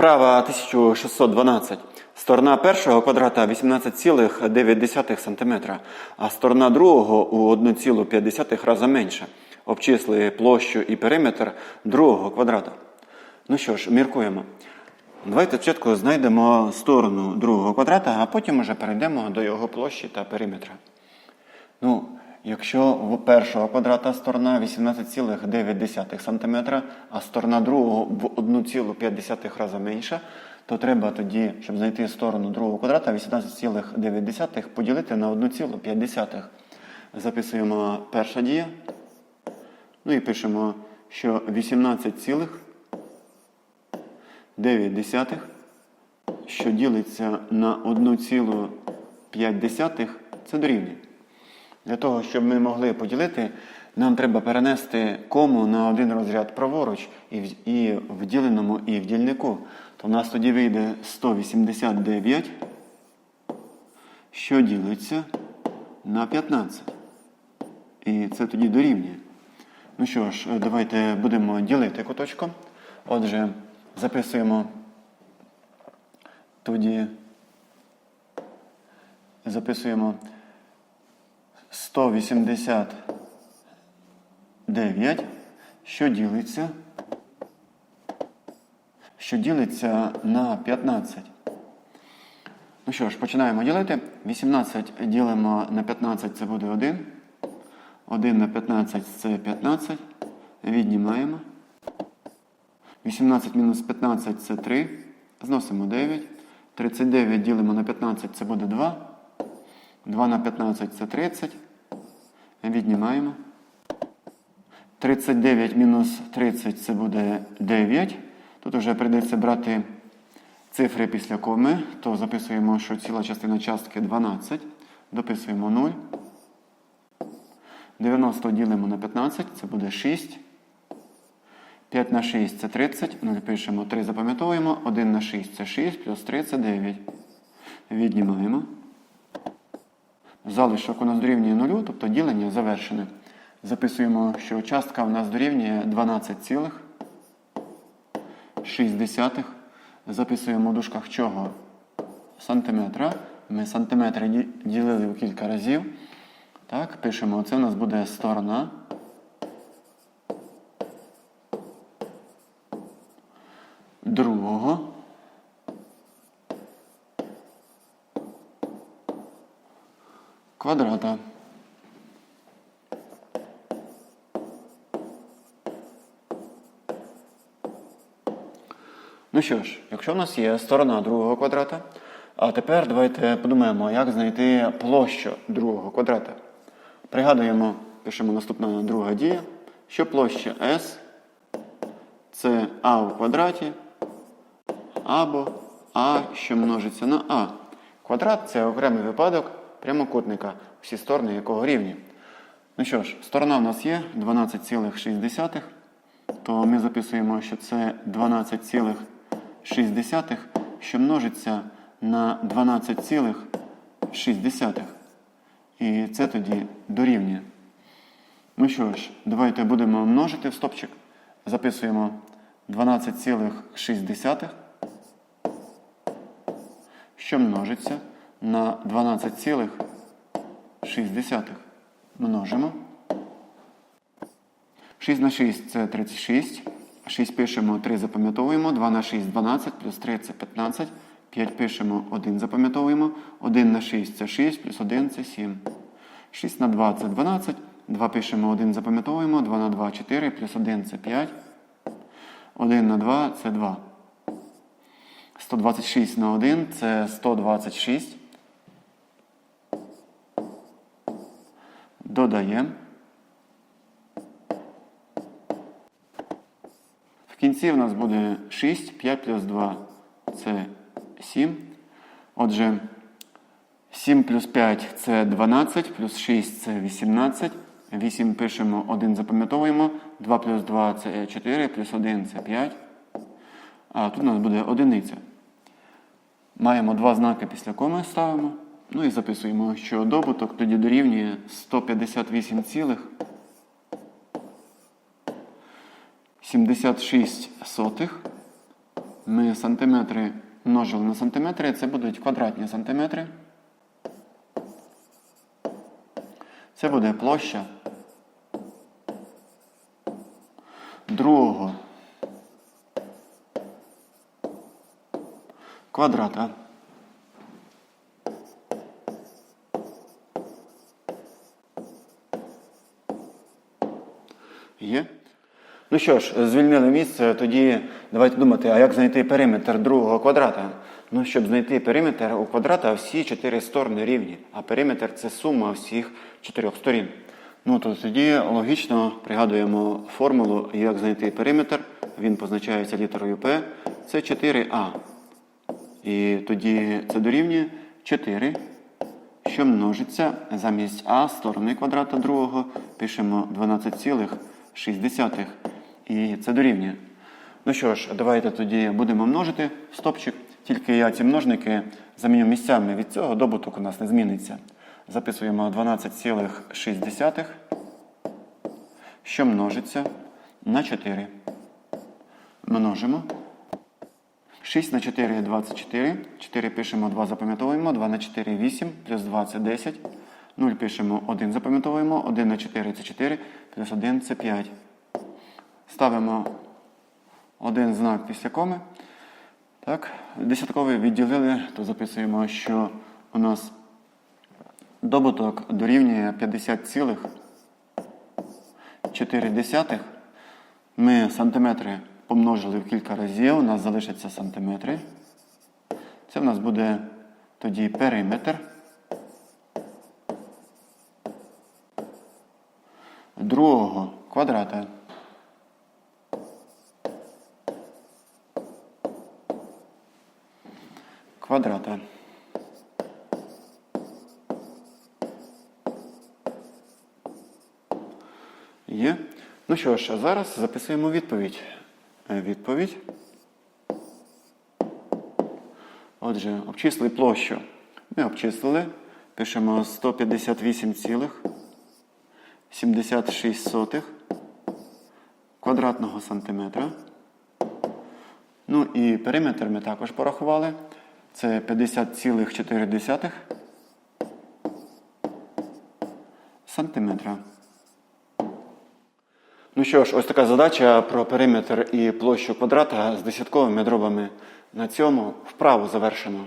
Вправа 1612. Сторона першого квадрата 18,9 см, а сторона другого у 1,5 рази менша. Обчисли площу і периметр другого квадрата. Ну що ж, міркуємо. Давайте спочатку знайдемо сторону другого квадрата, а потім вже перейдемо до його площі та периметра. Ну, якщо в першого квадрата сторона 18,9 см, а сторона другого в 1,5 рази менша, то треба тоді, щоб знайти сторону другого квадрата, 18,9 поділити на 1,5. Записуємо перша дія. Ну і пишемо, що 18,9, що ділиться на 1,5, це дорівнює. Для того, щоб ми могли поділити, нам треба перенести кому на один розряд праворуч і в, діленому, і в дільнику. То в нас тоді вийде 189, що ділиться на 15. І це тоді дорівнює. Ну що ж, давайте будемо ділити куточком. Отже, записуємо тоді записуємо 189, що ділиться, що ділиться на 15. Ну що ж, починаємо ділити. 18 ділимо на 15, це буде 1. 1 на 15 це 15. Віднімаємо. 18 мінус 15 це 3. Зносимо 9. 39 ділимо на 15, це буде 2. 2 на 15 це 30. Віднімаємо. 39 мінус 30 це буде 9. Тут вже прийдеться брати цифри після коми, то записуємо, що ціла частина частки 12. Дописуємо 0. 90 ділимо на 15, це буде 6. 5 на 6 це 30. Ну, пишемо 3, запам'ятовуємо. 1 на 6 це 6, плюс 3 це 9. Віднімаємо. Залишок у нас дорівнює 0, тобто ділення завершене. Записуємо, що частка у нас дорівнює 12,6. Записуємо в дужках чого? Сантиметра. Ми сантиметри ділили у кілька разів. Так, пишемо, це у нас буде сторона. Другого. Квадрата. Ну що ж, якщо в нас є сторона другого квадрата, а тепер давайте подумаємо, як знайти площу другого квадрата. Пригадуємо, пишемо наступна друга дія, що площа S це А у квадраті або А, що множиться на А. Квадрат це окремий випадок прямокутника, всі сторони якого рівні. Ну що ж, сторона в нас є 12,6, то ми записуємо, що це 12,6, що множиться на 12,6. І це тоді дорівнює. Ну що ж, давайте будемо множити в стопчик. Записуємо 12,6, що множиться на 12,6. Множимо. 6 на 6 це 36. 6 пишемо, 3 запам'ятовуємо. 2 на 6 12, плюс 3 це 15. 5 пишемо, 1 запам'ятовуємо. 1 на 6 це 6, плюс 1 це 7. 6 на 2 це 12. 2 пишемо, 1 запам'ятовуємо. 2 на 2 4, плюс 1 це 5. 1 на 2 це 2. 126 на 1 це 126. Додаємо. В кінці в нас буде 6, 5 плюс 2 це 7. Отже, 7 плюс 5 це 12, плюс 6 це 18. 8 пишемо, 1 запам'ятовуємо. 2 плюс 2 це 4, плюс 1 це 5. А тут у нас буде одиниця. Маємо два знаки після коми ставимо. Ну і записуємо, що добуток тоді дорівнює 158 цілих 76 сотих Ми сантиметри множили на сантиметри, це будуть квадратні сантиметри. Це буде площа другого квадрата. Є. Ну що ж, звільнили місце, тоді давайте думати, а як знайти периметр другого квадрата? Ну, щоб знайти периметр у квадрата, всі чотири сторони рівні, а периметр це сума всіх чотирьох сторін. Ну, то тоді логічно пригадуємо формулу, як знайти периметр. Він позначається літерою P. Це 4А. І тоді це дорівнює 4, що множиться замість А сторони квадрата другого пишемо 12,6. І це дорівнює. Ну що ж, давайте тоді будемо множити стопчик. Тільки я ці множники заміню місцями. Від цього добуток у нас не зміниться. Записуємо 12,6, що множиться на 4. Множимо. 6 на 4 – 24. 4 пишемо, 2 запам'ятовуємо. 2 на 4 – 8, плюс 2 – це 10. 0 пишемо, 1 запам'ятовуємо. 1 на 4 – це 4, плюс 1 – це 5. Ставимо один знак після коми. Так, десятковий відділили, то записуємо, що у нас добуток дорівнює 50,4. Ми сантиметри помножили в кілька разів, у нас залишаться сантиметри. Це в нас буде тоді периметр. Другого квадрата. Квадрата. Є. Ну що ж, а зараз записуємо відповідь. Е, Відповідь. Отже, обчисли площу. Ми обчислили. Пишемо 158,76 квадратного сантиметра. Ну і периметр ми також порахували. Це 50,4 сантиметра. Ну що ж, ось така задача про периметр і площу квадрата з десятковими дробами. На цьому вправу завершено.